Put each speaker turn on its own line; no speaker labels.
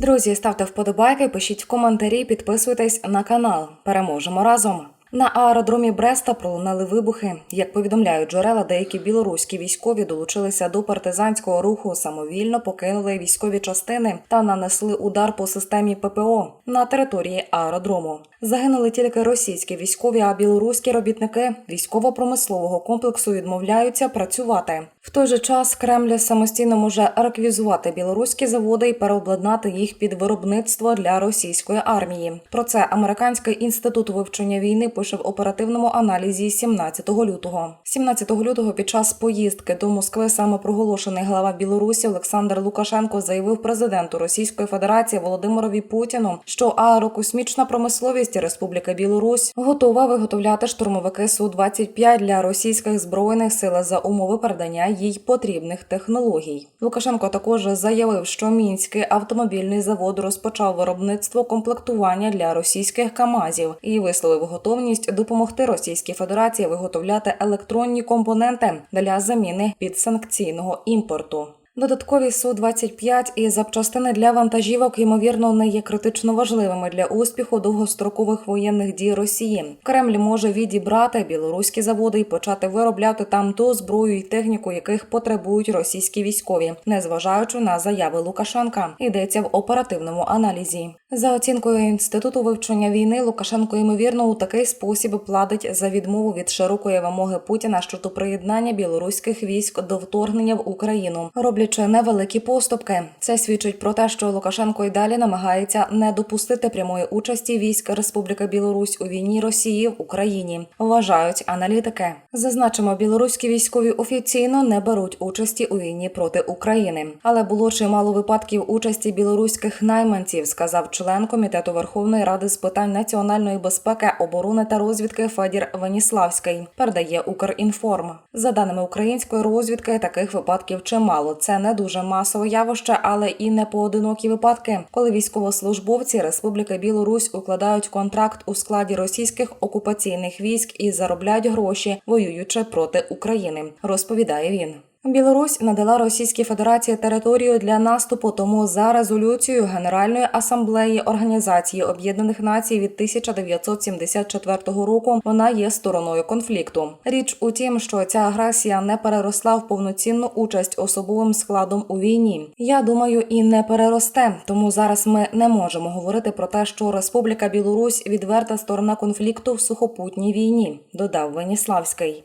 Друзі, ставте вподобайки, пишіть коментарі, підписуйтесь на канал. Переможемо разом. На аеродромі Бреста пролунали вибухи. Як повідомляють джерела, деякі білоруські військові долучилися до партизанського руху, самовільно покинули військові частини та нанесли удар по системі ППО на території аеродрому. Загинули тільки російські військові, а білоруські робітники військово-промислового комплексу відмовляються працювати. В той же час Кремль самостійно може реквізувати білоруські заводи і переобладнати їх під виробництво для російської армії. Про це американський інститут вивчення війни пише в оперативному аналізі 17 лютого. 17 лютого під час поїздки до Москви самопроголошений глава Білорусі Олександр Лукашенко заявив президенту Російської Федерації Володимирові Путіну, що аерокосмічна промисловість Республіки Білорусь готова виготовляти штурмовики су 25 для російських збройних сил за умови передання їй потрібних технологій. Лукашенко також заявив, що мінський автомобільний завод розпочав виробництво комплектування для російських КАМАЗів і висловив готовність допомогти Російській Федерації виготовляти електронні компоненти для заміни підсанкційного імпорту. Додаткові су 25 і запчастини для вантажівок ймовірно не є критично важливими для успіху довгострокових воєнних дій Росії. Кремль може відібрати білоруські заводи і почати виробляти там ту зброю і техніку, яких потребують російські військові, незважаючи на заяви Лукашенка. Йдеться в оперативному аналізі. За оцінкою інституту вивчення війни, Лукашенко ймовірно у такий спосіб платить за відмову від широкої вимоги Путіна щодо приєднання білоруських військ до вторгнення в Україну, роблячи невеликі поступки. Це свідчить про те, що Лукашенко й далі намагається не допустити прямої участі військ Республіки Білорусь у війні Росії в Україні. Вважають аналітики. Зазначимо, білоруські військові офіційно не беруть участі у війні проти України, але було чимало випадків участі білоруських найманців, сказав член комітету Верховної Ради з питань національної безпеки, оборони та розвідки Федір Веніславський. Передає Укрінформ. За даними української розвідки, таких випадків чимало. Не дуже масове явище, але і не поодинокі випадки, коли військовослужбовці Республіки Білорусь укладають контракт у складі російських окупаційних військ і заробляють гроші, воюючи проти України. Розповідає він. Білорусь надала Російській Федерації територію для наступу. Тому за резолюцією Генеральної асамблеї Організації Об'єднаних Націй від 1974 року вона є стороною конфлікту. Річ у тім, що ця агресія не переросла в повноцінну участь особовим складом у війні. Я думаю, і не переросте. Тому зараз ми не можемо говорити про те, що Республіка Білорусь відверта сторона конфлікту в сухопутній війні. Додав Веніславський.